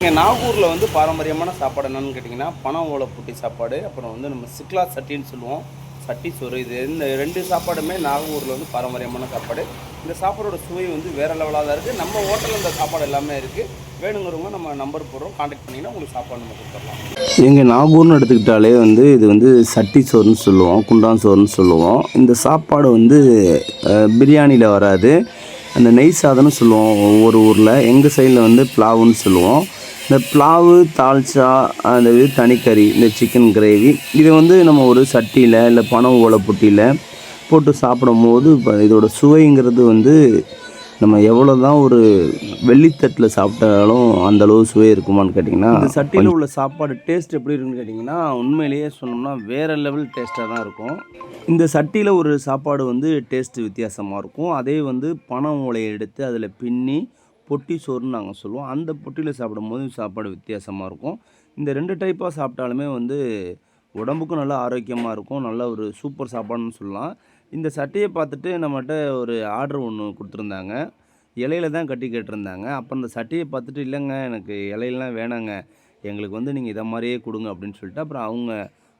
இங்கே நாகூரில் வந்து பாரம்பரியமான சாப்பாடு என்னென்னு கேட்டிங்கன்னா பணம் ஓலை புட்டி சாப்பாடு அப்புறம் வந்து நம்ம சிக்லா சட்டின்னு சொல்லுவோம். சட்டி சோறு இது இந்த ரெண்டு சாப்பாடுமே நாகூரில் வந்து பாரம்பரியமான சாப்பாடு. இந்த சாப்பாடோட சுவை வந்து வேறு லெவலாக தான் இருக்குது நம்ம ஹோட்டலில் இந்த சாப்பாடு எல்லாமே இருக்குது வேணுங்கிறவங்க நம்ம நம்பர் போடுறோம். காண்டாக்ட் பண்ணிங்கன்னா உங்களுக்கு சாப்பாடு நம்ம கொடுத்துடலாம் எங்கள் நாகூர்னு எடுத்துக்கிட்டாலே வந்து இது வந்து சட்டி சோறுன்னு சொல்லுவோம். குண்டான் சோறுன்னு சொல்லுவோம். இந்த சாப்பாடு வந்து பிரியாணியில் வராது. அந்த நெய் சாதம்னு சொல்லுவோம். ஒவ்வொரு ஊரில். எங்கள் சைடில் வந்து பிளாவுன்னு சொல்லுவோம். இந்த பிளாவு தால்ச்சா அந்த இது தனிக்கறி இந்த சிக்கன் கிரேவி இது வந்து நம்ம ஒரு சட்டியில் இல்லை பணம் ஓலை புட்டியில் போட்டு சாப்பிடும் போது இப்போ இதோட சுவைங்கிறது வந்து நம்ம எவ்வளோ தான் ஒரு வெள்ளித்தட்டில் சாப்பிட்டாலும் அந்த அளவு சுவை இருக்குமான்னு கேட்டிங்கன்னா சட்டியில் உள்ள சாப்பாடு டேஸ்ட் எப்படி இருக்குன்னு கேட்டிங்கன்னா உண்மையிலேயே சொன்னோம்னா வேறு லெவல் டேஸ்ட்டாக தான் இருக்கும். இந்த சட்டியில் ஒரு சாப்பாடு வந்து டேஸ்ட் வித்தியாசமாக இருக்கும். அதே வந்து பனை ஓலையை எடுத்து அதில் பின்னி பொட்டி சோறுன்னு நாங்கள் சொல்லுவோம். அந்த பொட்டியில் சாப்பிடும்போது சாப்பாடு வித்தியாசமாக இருக்கும். இந்த ரெண்டு டைப்பாக சாப்பிட்டாலுமே வந்து உடம்புக்கும் நல்லா ஆரோக்கியமாக இருக்கும். நல்ல ஒரு சூப்பர் சாப்பாடுன்னு சொல்லலாம். இந்த சட்டையை பார்த்துட்டு நம்மகிட்ட ஒரு ஆர்டர் ஒன்று கொடுத்துருந்தாங்க. இலையில தான் கட்டி கேட்டிருந்தாங்க. அப்போ அந்த சட்டையை பார்த்துட்டு இல்லைங்க எனக்கு இலையெல்லாம் வேணாங்க. எங்களுக்கு வந்து நீங்கள் இதை மாதிரியே கொடுங்க அப்படின்னு சொல்லிட்டு அப்புறம் அவங்க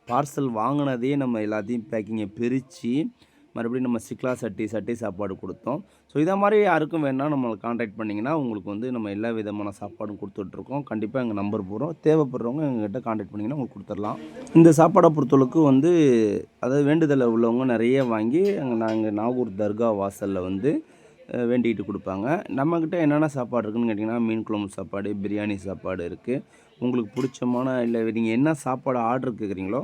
பார்சல் வாங்கினதையே நம்ம எல்லாத்தையும் பேக்கிங்கை பிரித்து மறுபடியும் நம்ம சிக்லா சட்டி சட்டி சாப்பாடு கொடுத்தோம். ஸோ இதை மாதிரி யாருக்கும் வேணால் நம்மளை காண்டாக்ட் பண்ணிங்கன்னா உங்களுக்கு வந்து நம்ம எல்லா விதமான சாப்பாடும் கொடுத்துட்ருக்கோம். கண்டிப்பாக எங்கள் நம்பர் போகிறோம் தேவைப்படுறவங்க எங்ககிட்ட காண்டாக்ட் பண்ணிங்கன்னா உங்களுக்கு கொடுத்துடலாம். இந்த சாப்பாடை பொறுத்தளவுக்கு வந்து அதாவது வேண்டுதலில் உள்ளவங்க நிறைய வாங்கி அங்கே நாங்கள் நாகூர் தர்கா வாசலில் வந்து வேண்டிக்கிட்டு கொடுப்பாங்க. நம்மக்கிட்ட என்னென்ன சாப்பாடு இருக்குதுன்னு கேட்டிங்கன்னா மீன் குழம்பு சாப்பாடு பிரியாணி சாப்பாடு இருக்குது உங்களுக்கு பிடிச்சமான இல்லை நீங்கள் என்ன சாப்பாடு ஆர்டர் கேட்குறீங்களோ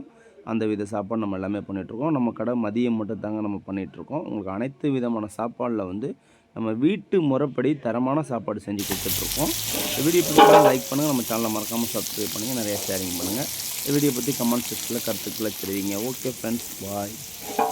அந்த வித சாப்பாடு நம்ம எல்லாமே பண்ணிகிட்ருக்கோம் நம்ம கடை மதியம் மட்டும் தாங்க நம்ம பண்ணிகிட்ருக்கோம் உங்களுக்கு அனைத்து விதமான சாப்பாடில் வந்து நம்ம வீட்டு முறைப்படி தரமான சாப்பாடு செஞ்சு கொடுத்துட்ருக்கோம் வீடியோ பிடிச்சா லைக் பண்ணுங்கள் நம்ம சேனலை மறக்காமல் சப்ஸ்கிரைப் பண்ணுங்கள் நிறையா ஷேரிங் பண்ணுங்கள் வீடியோ பற்றி கமெண்ட் செக்ஷனில் கருத்துக்களை தெரிவிங்க. Okay friends bye